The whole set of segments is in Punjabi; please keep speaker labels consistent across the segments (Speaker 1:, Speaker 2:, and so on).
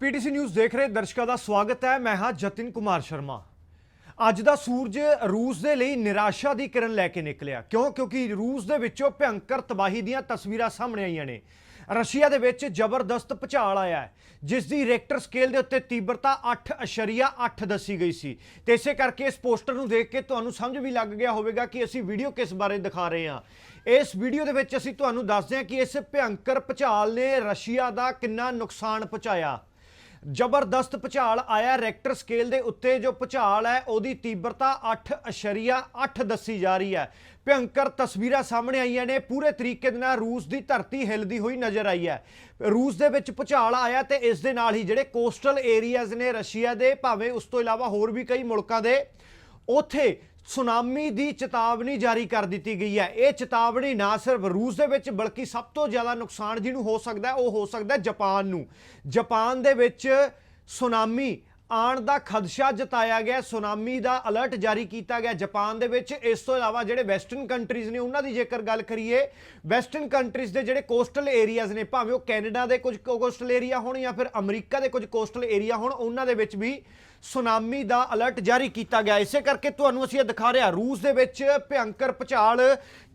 Speaker 1: ਪੀਟੀਸੀ ਨਿਊਜ਼ ਦੇਖ ਰਹੇ ਦਰਸ਼ਕਾਂ ਦਾ ਸਵਾਗਤ ਹੈ। ਮੈਂ ਹਾਂ ਜਤਿਨ ਕੁਮਾਰ ਸ਼ਰਮਾ। ਅੱਜ ਦਾ ਸੂਰਜ ਰੂਸ ਦੇ ਲਈ ਨਿਰਾਸ਼ਾ ਦੀ ਕਿਰਨ ਲੈ ਕੇ ਨਿਕਲਿਆ। ਕਿਉਂ? ਕਿਉਂਕਿ ਰੂਸ ਦੇ ਵਿੱਚੋਂ ਭਿਅੰਕਰ ਤਬਾਹੀ ਦੀਆਂ ਤਸਵੀਰਾਂ ਸਾਹਮਣੇ ਆਈਆਂ ਨੇ। ਰਸ਼ੀਆ ਦੇ ਵਿੱਚ ਜ਼ਬਰਦਸਤ ਭੁਚਾਲ ਆਇਆ ਹੈ ਜਿਸ ਦੀ ਰੈਕਟਰ ਸਕੇਲ ਦੇ ਉੱਤੇ ਤੀਬਰਤਾ 8.8 ਦੱਸੀ ਗਈ ਸੀ। ਤੇ ਇਸੇ ਕਰਕੇ ਇਸ ਪੋਸਟਰ ਨੂੰ ਦੇਖ ਕੇ ਤੁਹਾਨੂੰ ਸਮਝ ਵੀ ਲੱਗ ਗਿਆ ਹੋਵੇਗਾ ਕਿ ਅਸੀਂ ਵੀਡੀਓ ਕਿਸ ਬਾਰੇ ਦਿਖਾ ਰਹੇ ਹਾਂ। ਇਸ ਵੀਡੀਓ ਦੇ ਵਿੱਚ ਅਸੀਂ ਤੁਹਾਨੂੰ ਦੱਸਦੇ ਹਾਂ ਕਿ ਇਸ ਭਿਅੰਕਰ ਭੁਚਾਲ ਨੇ ਰਸ਼ੀਆ ਦਾ ਕਿੰਨਾ ਨੁਕਸਾਨ ਪਹੁੰਚਾਇਆ। ਜ਼ਬਰਦਸਤ ਭੁਚਾਲ ਆਇਆ ਰੈਕਟਰ ਸਕੇਲ ਦੇ ਉੱਤੇ, ਜੋ ਭੁਚਾਲ ਹੈ, ਉਹਦੀ ਤੀਬਰਤਾ 8.8 ਦੱਸੀ ਜਾ ਰਹੀ ਹੈ। ਭਿਅੰਕਰ ਤਸਵੀਰਾਂ ਸਾਹਮਣੇ ਆਈਆਂ ਨੇ, ਪੂਰੇ ਤਰੀਕੇ ਦੇ ਨਾਲ ਰੂਸ ਦੀ ਧਰਤੀ ਹਿਲਦੀ ਹੋਈ ਨਜ਼ਰ ਆਈ ਹੈ। ਰੂਸ ਦੇ ਵਿੱਚ ਭੁਚਾਲ ਆਇਆ ਤੇ ਇਸ ਦੇ ਨਾਲ ਹੀ ਜਿਹੜੇ ਕੋਸਟਲ ਏਰੀਆਜ਼ ਨੇ ਰਸ਼ੀਆ ਦੇ, ਭਾਵੇਂ ਉਸ ਤੋਂ ਇਲਾਵਾ ਹੋਰ ਵੀ ਕਈ ਮੁਲਕਾਂ ਦੇ, ਉਥੇ ਸੁਨਾਮੀ ਦੀ ਚੇਤਾਵਨੀ ਜਾਰੀ ਕਰ ਦਿੱਤੀ ਗਈ ਹੈ। ਇਹ ਚੇਤਾਵਨੀ ਨਾ ਸਿਰਫ ਰੂਸ ਦੇ ਵਿੱਚ, ਬਲਕਿ ਸਭ ਤੋਂ ਜ਼ਿਆਦਾ ਨੁਕਸਾਨ ਜਿਹਨੂੰ ਹੋ ਸਕਦਾ ਉਹ ਹੋ ਸਕਦਾ ਹੈ ਜਾਪਾਨ ਨੂੰ। ਜਾਪਾਨ ਦੇ ਵਿੱਚ ਸੁਨਾਮੀ ਆਉਣ ਦਾ ਖਦਸ਼ਾ ਜਤਾਇਆ ਗਿਆ, ਸੁਨਾਮੀ ਦਾ ਅਲਰਟ ਜਾਰੀ ਕੀਤਾ ਗਿਆ ਜਾਪਾਨ ਦੇ ਵਿੱਚ। ਇਸ ਤੋਂ ਇਲਾਵਾ ਜਿਹੜੇ ਵੈਸਟਰਨ ਕੰਟਰੀਜ਼ ਨੇ, ਉਹਨਾਂ ਦੀ ਜੇਕਰ ਗੱਲ ਕਰੀਏ, ਵੈਸਟਰਨ ਕੰਟਰੀਜ਼ ਦੇ ਜਿਹੜੇ ਕੋਸਟਲ ਏਰੀਆਜ਼ ਨੇ, ਭਾਵੇਂ ਉਹ ਕੈਨੇਡਾ ਦੇ ਕੁਝ ਕੋਸਟਲ ਏਰੀਆ ਹੋਣ ਜਾਂ ਫਿਰ ਅਮਰੀਕਾ ਦੇ ਕੁਝ ਕੋਸਟਲ ਏਰੀਆ ਹੋਣ, ਉਹਨਾਂ ਦੇ ਵਿੱਚ ਵੀ ਸੁਨਾਮੀ ਦਾ ਅਲਰਟ ਜਾਰੀ ਕੀਤਾ ਗਿਆ। ਇਸੇ ਕਰਕੇ ਤੁਹਾਨੂੰ ਅਸੀਂ ਇਹ ਦਿਖਾ ਰਿਹਾ ਰੂਸ ਦੇ ਵਿੱਚ ਭਿਅੰਕਰ ਭੁਚਾਲ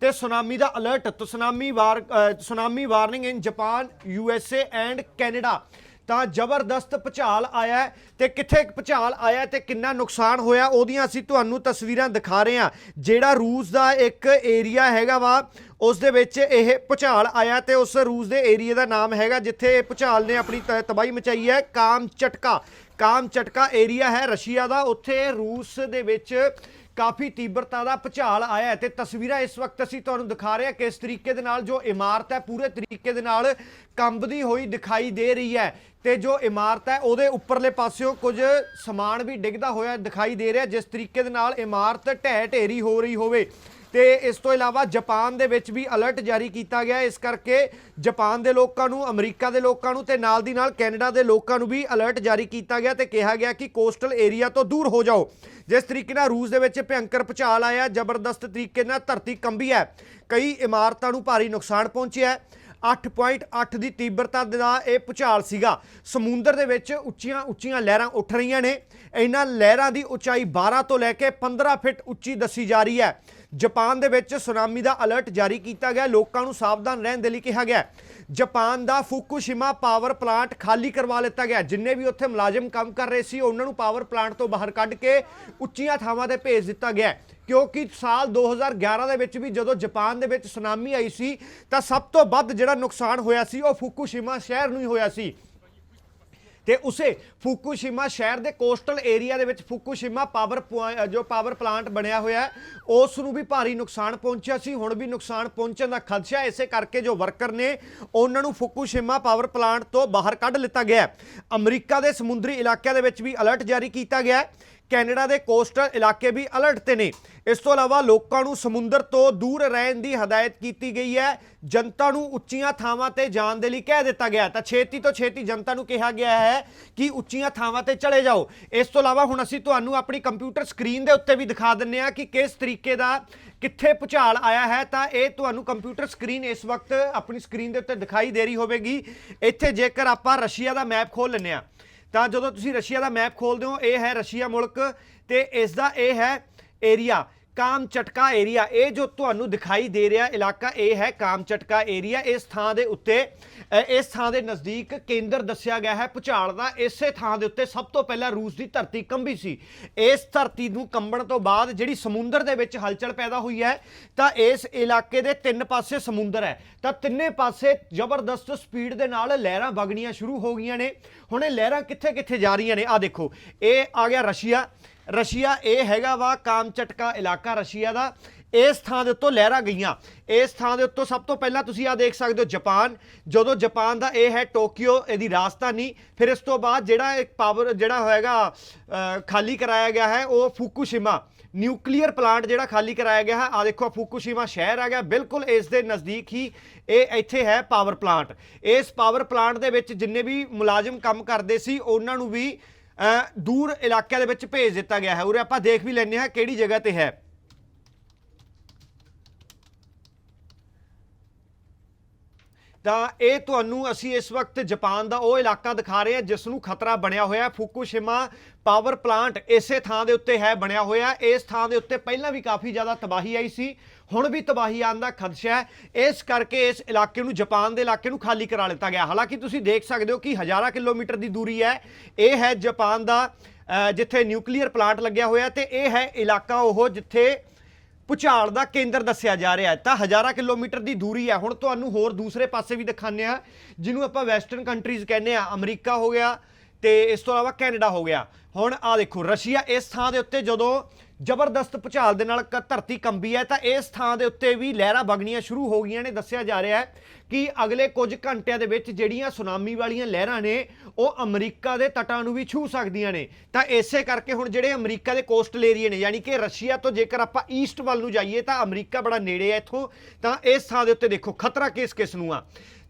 Speaker 1: ਤੇ ਸੁਨਾਮੀ ਦਾ alert, tsunami war tsunami warning in Japan, U S A and Canada. ਤਾਂ ਜ਼ਬਰਦਸਤ ਭੁਚਾਲ ਆਇਆ ਹੈ ਤੇ ਕਿੱਥੇ ਭੁਚਾਲ ਆਇਆ ਹੈ ਤੇ ਕਿੰਨਾ ਨੁਕਸਾਨ ਹੋਇਆ, ਉਹਦੀਆਂ ਅਸੀਂ ਤੁਹਾਨੂੰ ਤਸਵੀਰਾਂ ਦਿਖਾ ਰਹੇ ਹਾਂ। ਜਿਹੜਾ ਰੂਸ ਦਾ ਇੱਕ ਏਰੀਆ ਹੈਗਾ ਵਾ, ਉਸ ਦੇ ਵਿੱਚ ਇਹ ਭੁਚਾਲ ਆਇਆ ਤੇ ਉਸ ਰੂਸ ਦੇ ਏਰੀਆ ਦਾ ਨਾਮ ਹੈਗਾ, ਜਿੱਥੇ ਇਹ ਭੁਚਾਲ ਨੇ ਆਪਣੀ ਤ- ਤਬਾਹੀ ਮਚਾਈ ਹੈ ਕਾਮ ਚਟਕਾ ਕਾਮ ਚਟਕਾ ਏਰੀਆ ਹੈ ਰਸ਼ੀਆ ਦਾ, ਉੱਥੇ ਰੂਸ ਦੇ ਵਿੱਚ ਕਾਫੀ ਤੀਬਰਤਾ ਦਾ ਭੁਚਾਲ ਆਇਆ ਹੈ ਤੇ ਤਸਵੀਰਾਂ ਇਸ ਵਕਤ ਅਸੀਂ ਤੁਹਾਨੂੰ ਦਿਖਾ ਰਹੇ ਹਾਂ ਕਿਸ ਤਰੀਕੇ ਦੇ ਨਾਲ ਜੋ ਇਮਾਰਤ ਹੈ, ਪੂਰੇ ਤਰੀਕੇ ਦੇ ਨਾਲ ਕੰਬਦੀ ਹੋਈ ਦਿਖਾਈ ਦੇ ਰਹੀ ਹੈ ਤੇ ਜੋ ਇਮਾਰਤ ਹੈ, ਉਹਦੇ ਉੱਪਰਲੇ ਪਾਸਿਓਂ ਕੁਝ ਸਮਾਨ ਵੀ ਡਿੱਗਦਾ ਹੋਇਆ ਦਿਖਾਈ ਦੇ ਰਿਹਾ, ਜਿਸ ਤਰੀਕੇ ਦੇ ਨਾਲ ਇਮਾਰਤ ਢਹਿ ਢੇਰੀ ਹੋ ਰਹੀ ਹੋਵੇ। ਤੇ ਇਸ ਤੋਂ ਇਲਾਵਾ ਜਾਪਾਨ ਦੇ ਵਿੱਚ ਵੀ ਅਲਰਟ ਜਾਰੀ ਕੀਤਾ ਗਿਆ। ਇਸ ਕਰਕੇ ਜਾਪਾਨ ਦੇ ਲੋਕਾਂ ਨੂੰ, ਅਮਰੀਕਾ ਦੇ ਲੋਕਾਂ ਨੂੰ ਤੇ ਨਾਲ ਦੀ ਨਾਲ ਕੈਨੇਡਾ ਦੇ ਲੋਕਾਂ ਨੂੰ ਵੀ ਅਲਰਟ ਜਾਰੀ ਕੀਤਾ ਗਿਆ ਤੇ ਕਿਹਾ ਗਿਆ ਕਿ ਕੋਸਟਲ ਏਰੀਆ ਤੋਂ ਦੂਰ ਹੋ ਜਾਓ। ਜਿਸ ਤਰੀਕੇ ਨਾਲ ਰੂਸ ਦੇ ਵਿੱਚ ਭਿਅੰਕਰ ਭੁਚਾਲ ਆਇਆ, ਜ਼ਬਰਦਸਤ ਤਰੀਕੇ ਨਾਲ ਧਰਤੀ ਕੰਬੀ ਹੈ। ਕਈ ਇਮਾਰਤਾਂ ਨੂੰ ਭਾਰੀ ਨੁਕਸਾਨ ਪਹੁੰਚਿਆ ਹੈ। 8.8 ਦੀ ਤੀਬਰਤਾ ਦਾ ਇਹ ਭੁਚਾਲ ਸੀਗਾ। ਸਮੁੰਦਰ ਦੇ ਵਿੱਚ ਉੱਚੀਆਂ ਉੱਚੀਆਂ ਲਹਿਰਾਂ ਉੱਠ ਰਹੀਆਂ ਨੇ। ਇਹਨਾਂ ਲਹਿਰਾਂ ਦੀ ਉਚਾਈ 12 ਤੋਂ ਲੈ ਕੇ 15 ਫਿਟ ਉੱਚੀ ਦੱਸੀ ਜਾ ਰਹੀ ਹੈ। ਜਾਪਾਨ ਦੇ ਵਿੱਚ ਸੁਨਾਮੀ ਦਾ ਅਲਰਟ ਜਾਰੀ ਕੀਤਾ ਗਿਆ। ਲੋਕਾਂ ਨੂੰ ਸਾਵਧਾਨ ਰਹਿਣ ਦੇ ਲਈ ਕਿਹਾ ਗਿਆ। ਜਾਪਾਨ ਦਾ ਫੁਕੂਸ਼ਿਮਾ ਪਾਵਰ ਪਲਾਂਟ ਖਾਲੀ ਕਰਵਾ ਲਿੱਤਾ ਗਿਆ। ਜਿੰਨੇ ਵੀ ਉੱਥੇ ਮੁਲਾਜ਼ਮ ਕੰਮ ਕਰ ਰਹੇ ਸੀ, ਉਹਨਾਂ ਨੂੰ ਪਾਵਰ ਪਲਾਂਟ ਤੋਂ ਬਾਹਰ ਕੱਢ ਕੇ ਉੱਚੀਆਂ ਥਾਵਾਂ ਤੇ ਭੇਜ ਦਿੱਤਾ ਗਿਆ ਕਿਉਂਕਿ ਸਾਲ 2011 ਦੇ ਵਿੱਚ ਵੀ ਜਦੋਂ ਜਾਪਾਨ ਦੇ ਵਿੱਚ ਸੁਨਾਮੀ ਆਈ ਸੀ, ਤਾਂ ਸਭ ਤੋਂ ਵੱਧ ਜਿਹੜਾ ਨੁਕਸਾਨ ਹੋਇਆ ਸੀ, ਉਹ ਫੁਕੂਸ਼ਿਮਾ ਸ਼ਹਿਰ ਨੂੰ ਹੀ ਹੋਇਆ ਸੀ। ਤੇ ਉਸੇ ਫੁਕੂਸ਼ਿਮਾ ਸ਼ਹਿਰ ਦੇ ਕੋਸਟਲ ਏਰੀਆ ਦੇ ਵਿੱਚ ਫੁਕੂਸ਼ੀਮਾ ਪਾਵਰ ਪੁਆ- ਜੋ ਪਾਵਰ ਪਲਾਂਟ ਬਣਿਆ ਹੋਇਆ ਹੈ, ਉਸ ਨੂੰ ਵੀ ਭਾਰੀ ਨੁਕਸਾਨ ਪਹੁੰਚਿਆ ਸੀ ਹੁਣ ਵੀ ਨੁਕਸਾਨ ਪਹੁੰਚਣ ਦਾ ਖਦਸ਼ਾ ਇਸੇ ਕਰਕੇ ਜੋ ਵਰਕਰ ਨੇ ਉਹਨਾਂ ਨੂੰ ਫੁਕੂਸ਼ਿਮਾ ਪਾਵਰ ਪਲਾਂਟ ਤੋਂ ਬਾਹਰ ਕੱਢ ਲਿੱਤਾ ਗਿਆ ਅਮਰੀਕਾ ਦੇ ਸਮੁੰਦਰੀ ਇਲਾਕਿਆਂ ਦੇ ਵਿੱਚ ਵੀ ਅਲਰਟ ਜਾਰੀ ਕੀਤਾ ਗਿਆ ਕੈਨੇਡਾ ਦੇ ਕੋਸਟਲ ਇਲਾਕੇ ਵੀ ਅਲਰਟ ਤੇ ਨੇ। ਇਸ ਤੋਂ ਇਲਾਵਾ ਲੋਕਾਂ ਨੂੰ ਸਮੁੰਦਰ ਤੋਂ ਦੂਰ ਰਹਿਣ ਦੀ ਹਦਾਇਤ ਕੀਤੀ ਗਈ ਹੈ। ਜਨਤਾ ਨੂੰ ਉੱਚੀਆਂ ਥਾਵਾਂ ਤੇ ਜਾਣ ਦੇ ਲਈ ਕਹਿ ਦਿੱਤਾ ਗਿਆ ਤਾਂ ਛੇਤੀ ਤੋਂ ਛੇਤੀ ਜਨਤਾ ਨੂੰ ਕਿਹਾ ਗਿਆ ਹੈ ਕਿ ਉੱਚੀਆਂ ਥਾਵਾਂ ਤੇ ਚਲੇ ਜਾਓ। ਇਸ ਤੋਂ ਇਲਾਵਾ ਹੁਣ ਅਸੀਂ ਤੁਹਾਨੂੰ ਆਪਣੀ ਕੰਪਿਊਟਰ ਸਕਰੀਨ ਦੇ ਉੱਤੇ ਵੀ ਦਿਖਾ ਦਿੰਨੇ ਆ ਕਿ ਕਿਸ ਤਰੀਕੇ ਦਾ ਕਿੱਥੇ ਭੁਚਾਲ ਆਇਆ ਹੈ। ਤਾਂ ਇਹ ਤੁਹਾਨੂੰ ਕੰਪਿਊਟਰ ਸਕਰੀਨ ਇਸ ਵਕਤ ਆਪਣੀ ਸਕਰੀਨ ਦੇ ਉੱਤੇ ਦਿਖਾਈ ਦੇ ਰਹੀ ਹੋਵੇਗੀ। ਇੱਥੇ ਜੇਕਰ ਆਪਾਂ ਰਸ਼ੀਆ ਦਾ ਮੈਪ ਖੋਲ ਲੈਂਦੇ ਆ ਤਾਂ ਜਦੋਂ ਤੁਸੀਂ ਰਸ਼ੀਆ ਦਾ ਮੈਪ ਖੋਲਦੇ ਹੋ, ਇਹ ਹੈ ਰਸ਼ੀਆ ਮੁਲਕ ਤੇ ਇਸ ਦਾ ਇਹ ਹੈ ਏਰੀਆ ਕਾਮ ਚਟਕਾ ਏਰੀਆ, ਇਹ ਜੋ ਤੁਹਾਨੂੰ ਦਿਖਾਈ ਦੇ ਰਿਹਾ ਇਲਾਕਾ, ਇਹ ਹੈ ਕਾਮ ਚਟਕਾ ਏਰੀਆ। ਇਸ ਥਾਂ ਦੇ ਉੱਤੇ ਇਸ ਥਾਂ ਦੇ ਨਜ਼ਦੀਕ ਕੇਂਦਰ ਦੱਸਿਆ ਗਿਆ ਹੈ ਭੁਚਾਲ ਦਾ। ਇਸੇ ਥਾਂ ਦੇ ਉੱਤੇ ਸਭ ਤੋਂ ਪਹਿਲਾਂ ਰੂਸ ਦੀ ਧਰਤੀ ਕੰਬੀ ਸੀ। ਇਸ ਧਰਤੀ ਨੂੰ ਕੰਬਣ ਤੋਂ ਬਾਅਦ ਜਿਹੜੀ ਸਮੁੰਦਰ ਦੇ ਵਿੱਚ ਹਲਚਲ ਪੈਦਾ ਹੋਈ ਹੈ, ਤਾਂ ਇਸ ਇਲਾਕੇ ਦੇ ਤਿੰਨ ਪਾਸੇ ਸਮੁੰਦਰ ਹੈ। ਤਾਂ ਤਿੰਨੇ ਪਾਸੇ ਜ਼ਬਰਦਸਤ ਸਪੀਡ ਦੇ ਨਾਲ ਲਹਿਰਾਂ ਵਗਣੀਆਂ ਸ਼ੁਰੂ ਹੋ ਗਈਆਂ ਨੇ। ਹੁਣ ਇਹ ਲਹਿਰਾਂ ਕਿੱਥੇ ਕਿੱਥੇ ਜਾ ਰਹੀਆਂ ਨੇ? ਆ ਦੇਖੋ, ਇਹ ਆ ਗਿਆ ਰਸ਼ੀਆ। ਰਸ਼ੀਆ ਇਹ ਹੈਗਾ ਵਾ ਕਾਮਚਟਕਾ ਇਲਾਕਾ ਰਸ਼ੀਆ ਦਾ। ਇਸ ਥਾਂ ਦੇ ਉੱਤੋਂ ਲਹਿਰਾਂ ਗਈਆਂ। ਇਸ ਥਾਂ ਦੇ ਉੱਤੋਂ ਸਭ ਤੋਂ ਪਹਿਲਾਂ ਤੁਸੀਂ ਆ ਦੇਖ ਸਕਦੇ ਹੋ ਜਾਪਾਨ। ਜਦੋਂ ਜਾਪਾਨ ਦਾ ਇਹ ਹੈ ਟੋਕੀਓ, ਇਹਦੀ ਰਾਜਧਾਨੀ। ਫਿਰ ਇਸ ਤੋਂ ਬਾਅਦ ਜਿਹੜਾ ਇੱਕ ਪਾਵਰ ਜਿਹੜਾ ਹੋਏਗਾ ਖਾਲੀ ਕਰਾਇਆ ਗਿਆ ਹੈ, ਉਹ ਫੂਕੂਸ਼ਿਮਾ। ਨਿਊਕਲੀਅਰ ਪਲਾਂਟ ਜਿਹੜਾ ਖਾਲੀ ਕਰਾਇਆ ਗਿਆ ਹੈ ਆ ਦੇਖੋ ਫੂਕੂਸ਼ਿਮਾ ਸ਼ਹਿਰ ਆ ਗਿਆ ਬਿਲਕੁਲ ਇਸ ਦੇ ਨਜ਼ਦੀਕ ਹੀ ਇਹ ਇੱਥੇ ਹੈ ਪਾਵਰ ਪਲਾਂਟ ਇਸ ਪਾਵਰ ਪਲਾਂਟ ਦੇ ਵਿੱਚ ਜਿੰਨੇ ਵੀ ਮੁਲਾਜ਼ਮ ਕੰਮ ਕਰਦੇ ਸੀ, ਉਹਨਾਂ ਨੂੰ ਵੀ ਦੂਰ ਇਲਾਕਿਆਂ ਦੇ ਵਿੱਚ ਭੇਜ ਦਿੱਤਾ ਗਿਆ ਹੈ। ਉਰੇ ਆਪਾਂ ਦੇਖ ਵੀ ਲੈਂਦੇ ਹਾਂ ਕਿਹੜੀ ਜਗ੍ਹਾ ਤੇ ਹੈ। ਤਾਂ ਇਹ ਤੁਹਾਨੂੰ ਅਸੀਂ ਇਸ ਵਕਤ ਜਾਪਾਨ ਦਾ ਉਹ ਇਲਾਕਾ ਦਿਖਾ ਰਹੇ ਹਾਂ ਜਿਸ ਨੂੰ ਖਤਰਾ ਬਣਿਆ ਹੋਇਆ ਹੈ। ਫੁਕੂਸ਼ਿਮਾ ਪਾਵਰ ਪਲਾਂਟ ਇਸੇ ਥਾਂ ਦੇ ਉੱਤੇ ਹੈ, ਬਣਿਆ ਹੋਇਆ ਇਸ ਥਾਂ ਦੇ ਉੱਤੇ ਪਹਿਲਾਂ ਵੀ ਕਾਫੀ ਜ਼ਿਆਦਾ ਤਬਾਹੀ ਆਈ ਸੀ, ਹੁਣ ਵੀ ਤਬਾਹੀ ਆਉਣ ਦਾ ਖਦਸ਼ਾ ਹੈ। ਇਸ ਕਰਕੇ ਇਸ ਇਲਾਕੇ ਨੂੰ, ਜਾਪਾਨ ਦੇ ਇਲਾਕੇ ਨੂੰ ਖਾਲੀ ਕਰਾ ਲਿੱਤਾ ਗਿਆ। ਹਾਲਾਂਕਿ ਤੁਸੀਂ ਦੇਖ ਸਕਦੇ ਹੋ ਕਿ ਹਜ਼ਾਰਾਂ ਕਿਲੋਮੀਟਰ ਦੀ ਦੂਰੀ ਹੈ। ਇਹ ਹੈ ਜਾਪਾਨ ਦਾ ਜਿੱਥੇ ਨਿਊਕਲੀਅਰ ਪਲਾਂਟ ਲੱਗਿਆ ਹੋਇਆ ਤੇ ਇਹ ਹੈ ਇਲਾਕਾ ਉਹ ਜਿੱਥੇ ਭੁਚਾਲ ਦਾ ਕੇਂਦਰ ਦੱਸਿਆ ਜਾ ਰਿਹਾ ਹੈ। ਤਾਂ ਹਜ਼ਾਰਾਂ ਕਿਲੋਮੀਟਰ ਦੀ ਦੂਰੀ ਹੈ। ਹੁਣ ਤੁਹਾਨੂੰ ਹੋਰ ਦੂਸਰੇ ਪਾਸੇ ਵੀ ਦਿਖਾਉਂਦੇ ਆ ਜਿਹਨੂੰ ਆਪਾਂ ਵੈਸਟਰਨ ਕੰਟਰੀਜ਼ ਕਹਿੰਦੇ ਆ ਅਮਰੀਕਾ ਹੋ ਗਿਆ ਤੇ ਇਸ ਤੋਂ ਇਲਾਵਾ ਕੈਨੇਡਾ ਹੋ ਗਿਆ। ਹੁਣ ਆ ਦੇਖੋ, ਰਸ਼ੀਆ ਇਸ ਥਾਂ ਦੇ ਉੱਤੇ ਜਦੋਂ ਜ਼ਬਰਦਸਤ ਭੁਚਾਲ ਦੇ ਨਾਲ ਕ- ਧਰਤੀ ਕੰਬੀ ਹੈ। ਤਾਂ ਇਸ ਥਾਂ ਦੇ ਉੱਤੇ ਵੀ ਲਹਿਰਾਂ ਵਗਣੀਆਂ ਸ਼ੁਰੂ ਹੋ ਗਈਆਂ ਨੇ। ਦੱਸਿਆ ਜਾ ਰਿਹਾ ਹੈ ਕਿ ਅਗਲੇ ਕੁਝ ਘੰਟਿਆਂ ਦੇ ਵਿੱਚ ਜਿਹੜੀਆਂ ਸੁਨਾਮੀ ਵਾਲੀਆਂ ਲਹਿਰਾਂ ਨੇ, ਉਹ ਅਮਰੀਕਾ ਦੇ ਤਟਾਂ ਨੂੰ ਵੀ ਛੂ ਸਕਦੀਆਂ ਨੇ। ਤਾਂ ਇਸੇ ਕਰਕੇ ਹੁਣ ਜਿਹੜੇ ਅਮਰੀਕਾ ਦੇ ਕੋਸਟਲ ਏਰੀਏ ਨੇ, ਯਾਨੀ ਕਿ ਰਸ਼ੀਆ ਤੋਂ ਜੇਕਰ ਆਪਾਂ ਈਸਟ ਵੱਲ ਨੂੰ ਜਾਈਏ, ਤਾਂ ਅਮਰੀਕਾ ਬੜਾ ਨੇੜੇ ਹੈ ਇੱਥੋਂ। ਤਾਂ ਇਸ ਥਾਂ ਦੇ ਉੱਤੇ ਦੇਖੋ, ਖਤਰਾ ਕਿਸ ਕਿਸ ਨੂੰ ਆ।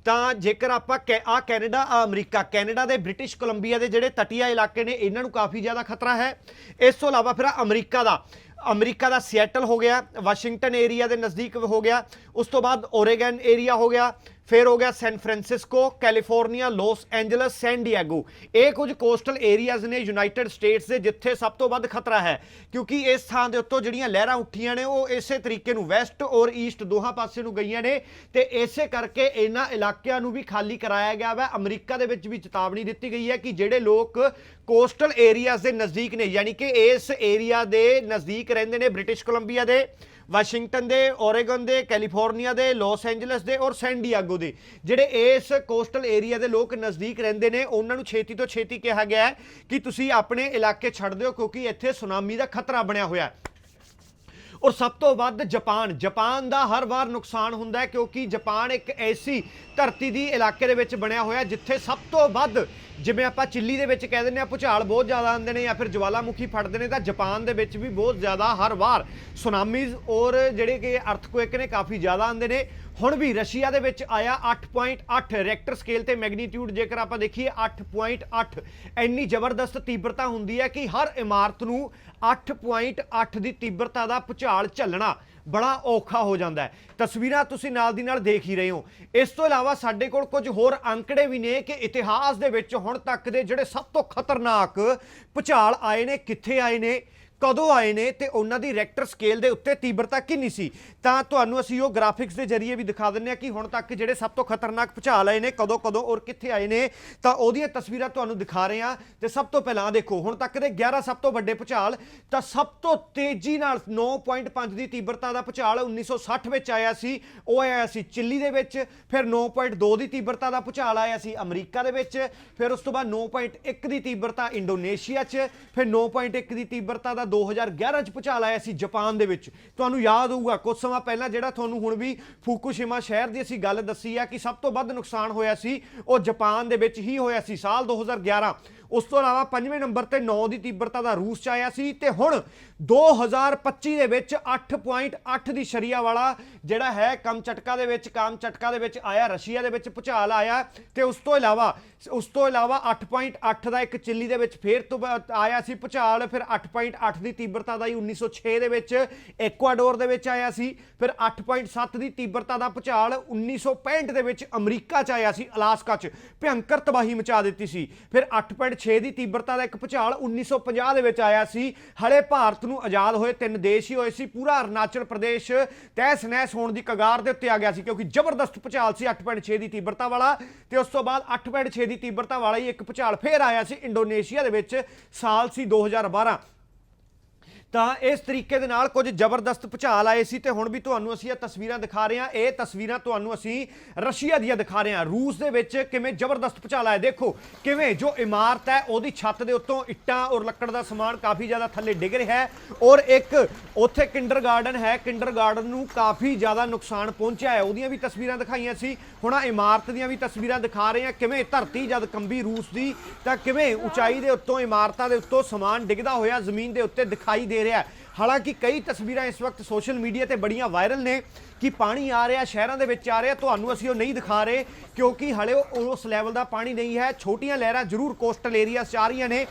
Speaker 1: ਤਾਂ ਜੇਕਰ ਆਪਾਂ ਆ ਕੈਨੇਡਾ ਆ ਅਮਰੀਕਾ, ਕੈਨੇਡਾ ਦੇ ਬ੍ਰਿਟਿਸ਼ ਕੋਲੰਬੀਆ ਦੇ ਜਿਹੜੇ ਤਟੀਆ ਇਲਾਕੇ ਨੇ, ਇਹਨਾਂ ਨੂੰ ਕਾਫੀ ਜ਼ਿਆਦਾ ਖਤਰਾ ਹੈ। ਇਸ ਤੋਂ ਇਲਾਵਾ ਫਿਰ ਅਮਰੀਕਾ ਦਾ ਅਮਰੀਕਾ ਦਾ ਸੀਐਟਲ ਹੋ ਗਿਆ, ਵਾਸ਼ਿੰਗਟਨ ਏਰੀਆ ਦੇ ਨਜ਼ਦੀਕ ਹੋ ਗਿਆ, ਉਸ ਤੋਂ ਬਾਅਦ ਓਰੇਗਨ ਏਰੀਆ ਹੋ ਗਿਆ ਫਿਰ ਹੋ ਗਿਆ San Francisco California Los Angeles San Diego ਇਹ ਕੁਝ ਕੋਸਟਲ ਏਰੀਆਜ਼ ਨੇ ਯੂਨਾਈਟਿਡ ਸਟੇਟਸ ਦੇ, ਜਿੱਥੇ ਸਭ ਤੋਂ ਵੱਧ ਖਤਰਾ ਹੈ। ਕਿਉਂਕਿ ਇਸ ਥਾਂ ਦੇ ਉੱਤੋਂ ਜਿਹੜੀਆਂ ਲਹਿਰਾਂ ਉੱਠੀਆਂ ਨੇ, ਉਹ ਇਸੇ ਤਰੀਕੇ ਨੂੰ ਵੈਸਟ ਔਰ ਈਸਟ ਦੋਹਾਂ ਪਾਸੇ ਨੂੰ ਗਈਆਂ ਨੇ। ਤੇ ਇਸੇ ਕਰਕੇ ਇਹਨਾਂ ਇਲਾਕਿਆਂ ਨੂੰ ਵੀ ਖਾਲੀ ਕਰਾਇਆ ਗਿਆ ਵਾ। ਅਮਰੀਕਾ ਦੇ ਵਿੱਚ ਵੀ ਚੇਤਾਵਨੀ ਦਿੱਤੀ ਗਈ ਹੈ ਕਿ ਜਿਹੜੇ ਲੋਕ ਕੋਸਟਲ ਏਰੀਆਜ਼ ਦੇ ਨਜ਼ਦੀਕ ਨੇ, ਯਾਨੀ ਕਿ ਇਸ ਏਰੀਆ ਦੇ ਨਜ਼ਦੀਕ ਰਹਿੰਦੇ ਨੇ ਬ੍ਰਿਟਿਸ਼ ਕੋਲੰਬੀਆ ਦੇ ਵਾਸ਼ਿੰਗਟਨ ਦੇ, ਓਰੇਗਨ ਦੇ, ਕੈਲੀਫੋਰਨੀਆ ਦੇ, ਲਾਸ ਐਂਜਲਸ ਦੇ ਔਰ ਸੈਨ ਡੀਆਗੋ ਦੇ। ਜਿਹੜੇ ਇਸ ਕੋਸਟਲ ਏਰੀਆ ਦੇ ਲੋਕ ਨਜ਼ਦੀਕ ਰਹਿੰਦੇ ਨੇ, ਉਹਨਾਂ ਨੂੰ ਛੇਤੀ ਤੋਂ ਛੇਤੀ ਕਿਹਾ ਗਿਆ ਹੈ ਕਿ ਤੁਸੀਂ ਆਪਣੇ ਇਲਾਕੇ ਛੱਡ ਦਿਓ ਕਿਉਂਕਿ ਇੱਥੇ ਸੁਨਾਮੀ ਦਾ ਖਤਰਾ ਬਣਿਆ ਹੋਇਆ ਹੈ। ਔਰ ਸਭ ਤੋਂ ਵੱਧ ਜਾਪਾਨ ਜਾਪਾਨ ਦਾ ਹਰ ਵਾਰ ਨੁਕਸਾਨ ਹੁੰਦਾ ਹੈ ਕਿਉਂਕਿ ਜਾਪਾਨ ਇੱਕ ਐਸੀ ਧਰਤੀ ਦੀ ਇਲਾਕੇ ਦੇ ਵਿੱਚ ਬਣਿਆ ਹੋਇਆ ਜਿੱਥੇ ਸਭ ਤੋਂ ਵੱਧ ਜਿਵੇਂ ਆਪਾਂ ਚਿੱਲੀ ਦੇ ਵਿੱਚ ਕਹਿ ਦਿੰਦੇ ਆ ਭੁਚਾਲ ਬਹੁਤ ਜ਼ਿਆਦਾ ਆਉਂਦੇ ਨੇ ਜਾਂ ਫਿਰ ਜਵਾਲਾਮੁਖੀ ਫਟਦੇ ਨੇ, ਤਾਂ ਜਾਪਾਨ ਦੇ ਵਿੱਚ ਵੀ ਬਹੁਤ ਜ਼ਿਆਦਾ ਹਰ ਵਾਰ ਸੁਨਾਮੀਜ਼ ਔਰ ਜਿਹੜੇ ਕਿ ਅਰਥਕੁਇਕ ਨੇ ਕਾਫੀ ਜ਼ਿਆਦਾ ਆਉਂਦੇ ਨੇ। ਹੁਣ ਵੀ ਰਸ਼ੀਆ ਦੇ ਵਿੱਚ ਆਇਆ 8.8 ਰੈਕਟਰ ਸਕੇਲ ਤੇ ਮੈਗਨੀਟਿਊਡ। ਜੇਕਰ ਆਪਾਂ ਦੇਖੀਏ 8.8 ਇੰਨੀ ਜ਼ਬਰਦਸਤ ਤੀਬਰਤਾ ਹੁੰਦੀ ਹੈ ਕਿ ਹਰ ਇਮਾਰਤ ਨੂੰ 8.8 ਦੀ ਤੀਬਰਤਾ ਦਾ ਭੁਚਾਲ ਝੱਲਣਾ ਬੜਾ ਔਖਾ ਹੋ ਜਾਂਦਾ ਹੈ। ਤਸਵੀਰਾਂ ਤੁਸੀਂ ਨਾਲ ਦੀ ਨਾਲ ਦੇਖ ਹੀ ਰਹੇ ਹੋ। ਇਸ ਤੋਂ ਇਲਾਵਾ ਸਾਡੇ ਕੋਲ ਕੁਝ ਹੋਰ ਅੰਕੜੇ ਵੀ ਨੇ ਕਿ ਇਤਿਹਾਸ ਦੇ ਵਿੱਚ ਹੁਣ ਤੱਕ ਦੇ ਜਿਹੜੇ ਸਭ ਤੋਂ ਖਤਰਨਾਕ ਭੁਚਾਲ ਆਏ ਨੇ, ਕਿੱਥੇ ਆਏ ਨੇ? ਕਦੋਂ ਆਏ ਨੇ ਤੇ ਉਹਨਾਂ ਦੀ ਰੈਕਟਰ ਸਕੇਲ ਦੇ ਉੱਤੇ ਤੀਬਰਤਾ ਕਿੰਨੀ ਸੀ? ਤਾਂ ਤੁਹਾਨੂੰ ਅਸੀਂ ਉਹ ਗ੍ਰਾਫਿਕਸ ਦੇ ਜ਼ਰੀਏ ਵੀ ਦਿਖਾ ਦਿੰਨੇ ਆ ਕਿ ਹੁਣ ਤੱਕ ਜਿਹੜੇ ਸਭ ਤੋਂ ਖਤਰਨਾਕ ਭੁਚਾਲ ਆਏ ਨੇ, ਕਦੋਂ ਕਦੋਂ ਔਰ ਕਿੱਥੇ ਆਏ ਨੇ। ਤਾਂ ਉਹਦੀਆਂ ਤਸਵੀਰਾਂ ਤੁਹਾਨੂੰ ਦਿਖਾ ਰਹੇ ਆ ਤੇ ਸਭ ਤੋਂ ਪਹਿਲਾਂ ਦੇਖੋ, ਹੁਣ ਤੱਕ ਦੇ 11 ਸਭ ਤੋਂ ਵੱਡੇ ਭੁਚਾਲ, ਤਾਂ ਸਭ ਤੋਂ ਤੇਜ਼ੀ ਨਾਲ 9.5 ਦੀ ਤੀਬਰਤਾ ਦਾ ਭੁਚਾਲ 1960 ਵਿੱਚ ਆਇਆ ਸੀ, ਉਹ ਆਇਆ ਸੀ ਚਿੱਲੀ ਦੇ ਵਿੱਚ, ਫਿਰ 9.2 ਦੀ ਤੀਬਰਤਾ ਦਾ ਭੁਚਾਲ ਆਇਆ ਸੀ ਅਮਰੀਕਾ ਦੇ ਵਿੱਚ, ਫਿਰ ਉਸ ਤੋਂ ਬਾਅਦ 9.1 ਦੀ ਤੀਬਰਤਾ ਇੰਡੋਨੇਸ਼ੀਆ 'ਚ, ਫਿਰ 9.1 ਦੀ ਤੀਬਰਤਾ ਦਾ 2011 'ਚ ਭੁਚਾਲ ਆਇਆ ਸੀ ਜਾਪਾਨ ਦੇ ਵਿੱਚ। ਤੁਹਾਨੂੰ ਯਾਦ ਹੋਊਗਾ, ਕੁਝ ਸਮਾਂ ਪਹਿਲਾਂ ਜਿਹੜਾ ਤੁਹਾਨੂੰ ਹੁਣ ਵੀ ਫੂਕੂਸ਼ੀਮਾ ਸ਼ਹਿਰ ਦੀ ਅਸੀਂ ਗੱਲ ਦੱਸੀ ਆ ਕਿ ਸਭ ਤੋਂ ਵੱਧ ਨੁਕਸਾਨ ਹੋਇਆ ਸੀ, ਉਹ ਜਾਪਾਨ ਦੇ ਵਿੱਚ ਹੀ ਹੋਇਆ ਸੀ ਸਾਲ 2011 ਉਸ ਤੋਂ ਇਲਾਵਾ ਪੰਜਵੇਂ ਨੰਬਰ ਤੇ 9 ਦੀ ਤੀਬਰਤਾ ਦਾ ਰੂਸ ਚ ਆਇਆ ਸੀ ਤੇ ਹੁਣ 2025 ਦੇ ਵਿੱਚ 8.8 ਦੀ ਸ਼ਰੀਆ ਵਾਲਾ ਜਿਹੜਾ ਹੈ ਕਮਚਟਕਾ ਦੇ ਵਿੱਚ ਕਾਮਚਟਕਾ ਦੇ ਵਿੱਚ ਆਇਆ, ਰਸ਼ੀਆ ਦੇ ਵਿੱਚ ਭੁਚਾਲ ਆਇਆ ਤੇ ਉਸ ਤੋਂ ਇਲਾਵਾ, ਉਸ ਤੋਂ ਇਲਾਵਾ 8.8 ਦਾ ਇੱਕ ਚਿੱਲੀ ਦੇ ਵਿੱਚ ਫੇਰ ਤੋਂ ਆਇਆ ਸੀ ਭੁਚਾਲ, ਫਿਰ 8.8 ਦੀ ਤੀਬਰਤਾ ਦਾ ਹੀ 1906 ਦੇ ਵਿੱਚ ਐਕਵਾਡੋਰ ਦੇ ਵਿੱਚ ਆਇਆ ਸੀ। ਫਿਰ 8.7 ਦੀ ਤੀਬਰਤਾ ਦਾ ਭੁਚਾਲ 1965 ਦੇ ਵਿੱਚ ਅਮਰੀਕਾ 'ਚ ਆਇਆ ਸੀ, ਅਲਾਸਕਾ 'ਚ। ਭਿਅੰਕਰ ਤਬਾਹੀ ਮਚਾ ਦਿੱਤੀ ਸੀ। ਫਿਰ 8.6 ਦੀ ਤੀਬਰਤਾ ਦਾ ਇੱਕ ਭੁਚਾਲ 1950 ਦੇ ਵਿੱਚ ਆਇਆ ਸੀ। ਹਲੇ ਭਾਰਤ ਨੂੰ ਆਜ਼ਾਦ ਹੋਏ ਤਿੰਨ ਦੇਸ਼ ਹੀ ਹੋਏ ਸੀ। ਪੂਰਾ ਅਰੁਣਾਚਲ ਪ੍ਰਦੇਸ਼ ਤਹਿਸ ਨਹਿਸ ਹੋਣ ਦੀ ਕਗਾਰ ਦੇ ਉੱਤੇ ਆ ਗਿਆ ਸੀ, ਕਿਉਂਕਿ ਜ਼ਬਰਦਸਤ ਭੁਚਾਲ ਸੀ 8.6 ਦੀ ਤੀਬਰਤਾ ਵਾਲਾ। ਤੇ ਉਸ ਤੋਂ ਬਾਅਦ 8.6 ਦੀ ਤੀਬਰਤਾ ਵਾਲਾ ਹੀ ਇੱਕ ਭੁਚਾਲ ਫੇਰ ਆਇਆ ਸੀ, ਇੰਡੋਨੇਸ਼ੀਆ ਦੇ ਵਿੱਚ। ਸਾਲ ਸੀ 2012 ਤਾਂ ਇਸ ਤਰੀਕੇ ਦੇ ਨਾਲ ਕੁਝ ਜ਼ਬਰਦਸਤ ਭੁਚਾਲ ਆਏ ਸੀ ਤੇ ਹੁਣ ਵੀ ਤੁਹਾਨੂੰ ਅਸੀਂ ਇਹ ਤਸਵੀਰਾਂ ਦਿਖਾ ਰਹੇ ਹਾਂ। ਇਹ ਤਸਵੀਰਾਂ ਤੁਹਾਨੂੰ ਅਸੀਂ ਰਸ਼ੀਆ ਦੀਆਂ ਦਿਖਾ ਰਹੇ ਹਾਂ। ਰੂਸ ਦੇ ਵਿੱਚ ਕਿਵੇਂ ਜ਼ਬਰਦਸਤ ਭੁਚਾਲ ਆਇਆ ਦੇਖੋ ਕਿਵੇਂ ਜੋ ਇਮਾਰਤ ਹੈ, ਉਹਦੀ ਛੱਤ ਦੇ ਉੱਤੋਂ ਇੱਟਾਂ ਔਰ ਲੱਕੜ ਦਾ ਸਮਾਨ ਕਾਫੀ ਜ਼ਿਆਦਾ ਥੱਲੇ ਡਿੱਗ ਰਿਹਾ ਹੈ ਔਰ ਇੱਕ ਉੱਥੇ ਕਿੰਡਰਗਾਰਡਨ ਹੈ। ਕਿੰਡਰਗਾਰਡਨ ਨੂੰ ਕਾਫੀ ਜ਼ਿਆਦਾ ਨੁਕਸਾਨ ਪਹੁੰਚਿਆ ਹੈ। ਉਹਦੀਆਂ ਵੀ ਤਸਵੀਰਾਂ ਦਿਖਾਈਆਂ ਸੀ। ਹੁਣ ਆਹ ਇਮਾਰਤ ਦੀਆਂ ਵੀ ਤਸਵੀਰਾਂ ਦਿਖਾ ਰਹੇ ਹਾਂ। ਕਿਵੇਂ ਧਰਤੀ ਜਦ ਕੰਬੀ ਰੂਸ ਦੀ, ਤਾਂ ਕਿਵੇਂ ਉਚਾਈ ਦੇ ਉੱਤੋਂ ਇਮਾਰਤਾਂ ਦੇ ਉੱਤੋਂ ਸਮਾਨ ਡਿੱਗਦਾ ਹੋਇਆ ਜ਼ਮੀਨ ਦੇ ਉੱਤੇ ਦਿਖਾਈ ਦੇ ਰਿਹਾ ਹਾਲਾਂਕਿ ਕਈ ਤਸਵੀਰਾਂ ਇਸ ਵਕਤ ਸੋਸ਼ਲ ਮੀਡੀਆ ਤੇ ਬੜੀਆਂ ਵਾਇਰਲ ਨੇ ਕਿ ਪਾਣੀ ਆ ਰਿਹਾ, ਸ਼ਹਿਰਾਂ ਦੇ ਵਿੱਚ ਆ ਰਿਹਾ। ਤੁਹਾਨੂੰ ਅਸੀਂ ਉਹ ਨਹੀਂ ਦਿਖਾ ਰਹੇ ਕਿਉਂਕਿ ਹਲੇ ਉਸ ਲੈਵਲ ਦਾ ਪਾਣੀ ਨਹੀਂ ਹੈ। ਛੋਟੀਆਂ ਲਹਿਰਾਂ ਜ਼ਰੂਰ ਕੋਸਟਲ ਏਰੀਆ 'ਚ ਆ ਰਹੀਆਂ ਨੇ।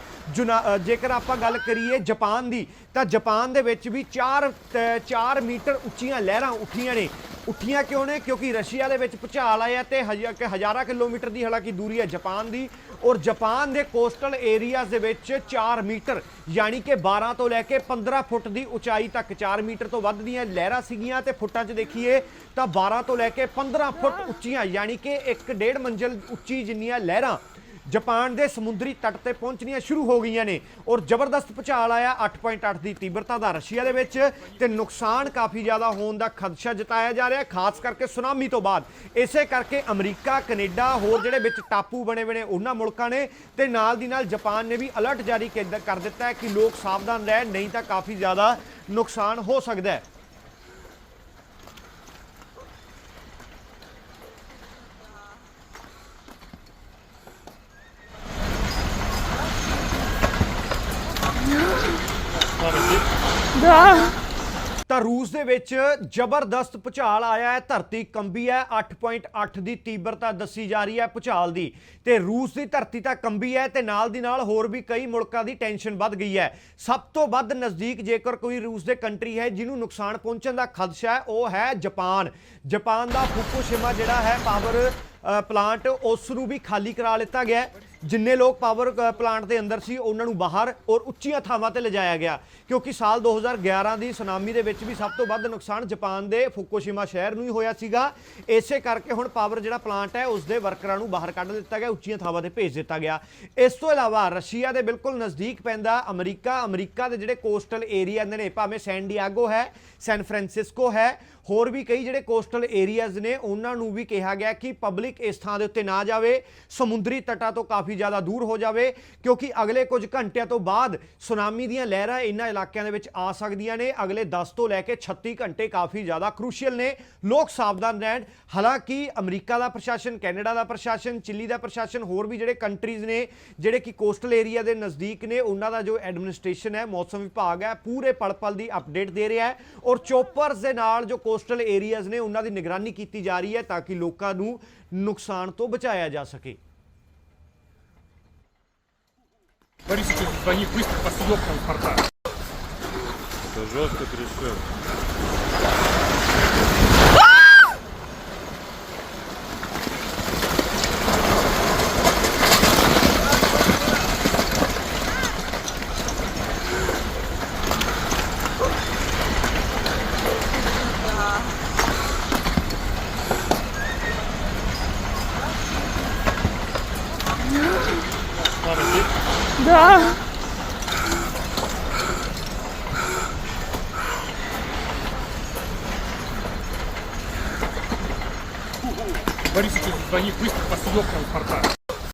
Speaker 1: ਜੇਕਰ ਆਪਾਂ ਗੱਲ ਕਰੀਏ ਜਾਪਾਨ ਦੀ, ਤਾਂ ਜਾਪਾਨ ਦੇ ਵਿੱਚ ਵੀ 4 4 ਮੀਟਰ ਉੱਚੀਆਂ ਲਹਿਰਾਂ ਉੱਠੀਆਂ ਨੇ। ਉੱਠੀਆਂ ਕਿਉਂ ਨੇ? ਕਿਉਂਕਿ ਰਸ਼ੀਆ ਦੇ ਵਿੱਚ ਭੁਚਾਲ ਆਇਆ ਤੇ ਹਜ਼ਾ- ਹਜ਼ਾਰਾਂ ਕਿਲੋਮੀਟਰ ਦੀ, ਹਾਲਾਂਕਿ ਦੂਰੀ ਹੈ ਜਾਪਾਨ ਦੀ ਔਰ ਜਾਪਾਨ ਦੇ ਕੋਸਟਲ ਏਰੀਆਜ਼ ਦੇ ਵਿੱਚ 4 ਮੀਟਰ, ਯਾਨੀ ਕਿ 12 ਤੋਂ ਲੈ ਕੇ 15 ਫੁੱਟ ਦੀ ਉਚਾਈ ਤੱਕ 4 ਮੀਟਰ ਤੋਂ ਵੱਧ ਦੀਆਂ ਲਹਿਰਾਂ ਸੀਗੀਆਂ ਤੇ ਫੁੱਟਾਂ 'ਚ ਦੇਖੀਏ ਤਾਂ 12 ਤੋਂ ਲੈ ਕੇ 15 ਫੁੱਟ ਉੱਚੀਆਂ, ਯਾਨੀ ਕਿ 1.5 ਮੰਜ਼ਲ ਉੱਚੀ ਜਿੰਨੀਆਂ ਲਹਿਰਾਂ ਜਾਪਾਨ ਦੇ ਸਮੁੰਦਰੀ ਤੱਟ ਤੇ ਪਹੁੰਚਣੀਆਂ ਸ਼ੁਰੂ ਹੋ ਗਈਆਂ ਨੇ ਔਰ ਜ਼ਬਰਦਸਤ ਭੁਚਾਲ ਆਇਆ 8.8 ਦੀ ਤੀਬਰਤਾ ਦਾ ਰਸ਼ੀਆ ਦੇ ਵਿੱਚ ਤੇ ਨੁਕਸਾਨ ਕਾਫੀ ਜ਼ਿਆਦਾ ਹੋਣ ਦਾ ਖਦਸ਼ਾ ਜਤਾਇਆ ਜਾ ਰਿਹਾ, ਖਾਸ ਕਰਕੇ ਸੁਨਾਮੀ ਤੋਂ ਬਾਅਦ। ਇਸੇ ਕਰਕੇ ਅਮਰੀਕਾ, ਕੈਨੇਡਾ, ਹੋਰ ਜਿਹੜੇ ਵਿੱਚ ਟਾਪੂ ਬਣੇ ਬਣੇ ਉਹਨਾਂ ਮੁਲਕਾਂ ਨੇ ਤੇ ਨਾਲ ਦੀ ਨਾਲ ਜਾਪਾਨ ਨੇ ਵੀ ਅਲਰਟ ਜਾਰੀ ਕਰ- ਕਰ ਦਿੱਤਾ ਹੈ ਕਿ ਲੋਕ ਸਾਵਧਾਨ ਰਹਿਣ, ਨਹੀਂ ਤਾਂ ਕਾਫੀ ਜ਼ਿਆਦਾ ਨੁਕਸਾਨ ਹੋ ਸਕਦਾ ਹੈ। ਤਾਂ ਰੂਸ ਦੇ ਵਿੱਚ ਜ਼ਬਰਦਸਤ ਭੁਚਾਲ ਆਇਆ ਹੈ, ਧਰਤੀ ਕੰਬੀ ਹੈ 8.8 ਦੀ ਤੀਬਰਤਾ ਦੱਸੀ ਜਾ ਰਹੀ ਹੈ ਭੁਚਾਲ ਦੀ। ਤੇ ਰੂਸ ਦੀ ਧਰਤੀ ਤਾਂ ਕੰਬੀ ਹੈ ਤੇ ਨਾਲ ਦੀ ਨਾਲ ਹੋਰ ਵੀ ਕਈ ਮੁਲਕਾਂ ਦੀ ਟੈਨਸ਼ਨ ਵੱਧ ਗਈ ਹੈ। ਸਭ ਤੋਂ ਵੱਧ ਨਜ਼ਦੀਕ ਜੇਕਰ ਕੋਈ ਰੂਸ ਦੇ ਕੰਟਰੀ ਹੈ ਜਿਹਨੂੰ ਨੁਕਸਾਨ ਪਹੁੰਚਣ ਦਾ ਖਦਸ਼ਾ ਹੈ, ਉਹ ਹੈ ਜਾਪਾਨ। ਜਾਪਾਨ ਦਾ ਫੁਕੂਸ਼ਿਮਾ ਜਿਹੜਾ ਹੈ, ਪਾਵਰ ਪਲਾਂਟ ਉਸ ਨੂੰ ਵੀ ਖਾਲੀ ਕਰਾ ਲਿੱਤਾ ਗਿਆ ਹੈ। ਜਿੰਨੇ ਲੋਕ ਪਾਵਰ ਪਲਾਂਟ ਦੇ ਅੰਦਰ ਸੀ, ਉਹਨਾਂ ਨੂੰ ਬਾਹਰ ਔਰ ਉੱਚੀਆਂ ਥਾਵਾਂ ਤੇ ਲਿਜਾਇਆ ਗਿਆ। ਕਿਉਂਕਿ ਸਾਲ 2011 ਦੀ ਸੁਨਾਮੀ ਦੇ ਵਿੱਚ ਵੀ ਸਭ ਤੋਂ ਵੱਧ ਨੁਕਸਾਨ ਜਾਪਾਨ ਦੇ ਫੁਕੂਸ਼ਿਮਾ ਸ਼ਹਿਰ ਨੂੰ ਹੀ ਹੋਇਆ ਸੀਗਾ। ਇਸੇ ਕਰਕੇ ਹੁਣ ਪਾਵਰ ਜਿਹੜਾ ਪਲਾਂਟ ਹੈ ਉਸ ਦੇ ਵਰਕਰਾਂ ਨੂੰ ਬਾਹਰ ਕੱਢ ਦਿੱਤਾ ਗਿਆ, ਉੱਚੀਆਂ ਥਾਵਾਂ ਤੇ ਭੇਜ ਦਿੱਤਾ ਗਿਆ। ਇਸ ਤੋਂ ਇਲਾਵਾ ਰਸ਼ੀਆ ਦੇ ਬਿਲਕੁਲ ਨਜ਼ਦੀਕ ਪੈਂਦਾ ਅਮਰੀਕਾ। ਅਮਰੀਕਾ ਦੇ ਜਿਹੜੇ ਕੋਸਟਲ ਏਰੀਆ ਨੇ, ਭਾਵੇਂ ਸੈਨ ਡੀਆਗੋ ਹੈ ਸੈਨ ਫਰਾਂਸਿਸਕੋ ਹੈ ਹੋਰ ਵੀ ਕਈ ਜਿਹੜੇ ਕੋਸਟਲ ਏਰੀਆਜ਼ ਨੇ, ਉਹਨਾਂ ਨੂੰ ਵੀ ਕਿਹਾ ਗਿਆ ਕਿ ਪਬਲਿਕ ਇਸ ਥਾਂ ਦੇ ਉੱਤੇ ਨਾ ਜਾਵੇ, ਸਮੁੰਦਰੀ ਤਟਾਂ ਤੋਂ ਕਾਫੀ ਜ਼ਿਆਦਾ ਦੂਰ ਹੋ ਜਾਵੇ, ਕਿਉਂਕਿ ਅਗਲੇ ਕੁਝ ਘੰਟਿਆਂ ਤੋਂ ਬਾਅਦ ਸੁਨਾਮੀ ਦੀਆਂ ਲਹਿਰਾਂ ਇਹਨਾਂ ਇਲਾਕਿਆਂ ਦੇ ਵਿੱਚ ਆ ਸਕਦੀਆਂ ਨੇ। ਅਗਲੇ 10 ਤੋਂ ਲੈ ਕੇ 36 ਘੰਟੇ ਕਾਫੀ ਜ਼ਿਆਦਾ ਕ੍ਰੂਸ਼ੀਅਲ ਨੇ। ਲੋਕ ਸਾਵਧਾਨ ਰਹਿਣ। ਹਾਲਾਂਕਿ ਅਮਰੀਕਾ ਦਾ ਪ੍ਰਸ਼ਾਸਨ, ਕੈਨੇਡਾ ਦਾ ਪ੍ਰਸ਼ਾਸਨ, ਚਿਲੀ ਦਾ ਪ੍ਰਸ਼ਾਸਨ, ਹੋਰ ਵੀ ਜਿਹੜੇ ਕੰਟਰੀਜ਼ ਨੇ, ਜਿਹੜੇ ਕਿ ਕੋਸਟਲ ਏਰੀਆ ਦੇ ਨਜ਼ਦੀਕ ਨੇ, ਉਹਨਾਂ ਦਾ ਜੋ ਐਡਮਿਨਿਸਟ੍ਰੇਸ਼ਨ ਹੈ, ਮੌਸਮ ਵਿਭਾਗ ਹੈ, ਪੂਰੇ ਪਲ ਪਲ ਦੀ ਅਪਡੇਟ ਦੇ ਰਿਹਾ ਹੈ। ਔਰ ਚੋਪਰਸ ਦੇ ਨਾਲ ਜੋ ਕੋਸਟਲ ਏਰੀਆਜ਼ ਨੇ ਉਹਨਾਂ ਦੀ ਨਿਗਰਾਨੀ ਕੀਤੀ ਜਾ ਰਹੀ ਹੈ ਤਾਂ ਕਿ ਲੋਕਾਂ ਨੂੰ ਨੁਕਸਾਨ ਤੋਂ ਬਚਾਇਆ ਜਾ ਸਕੇ
Speaker 2: Борисович, звони быстро по съемкам порта.
Speaker 3: Это жестко трясет.